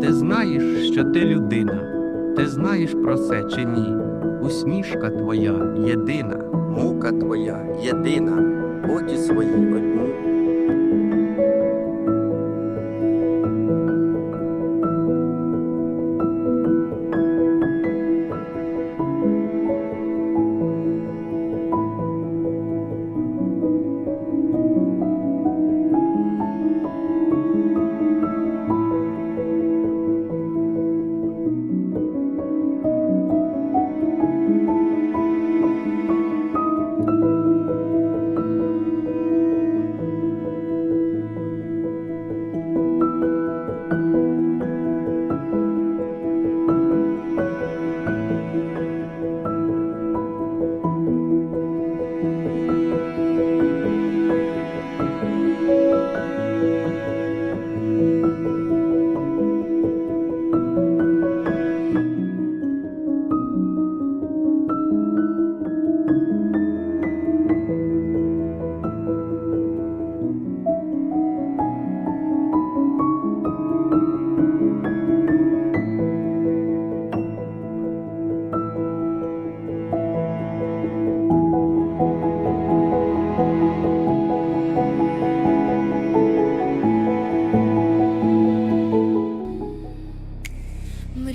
Ти знаєш, що ти людина, ти знаєш про це чи ні? Усмішка твоя єдина, мука твоя єдина, боді свої одну.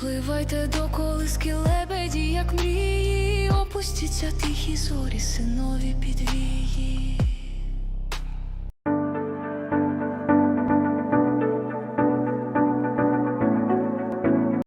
Припливайте до колиски лебеді, як мрії, опустіться тихі зорі, синові підвії.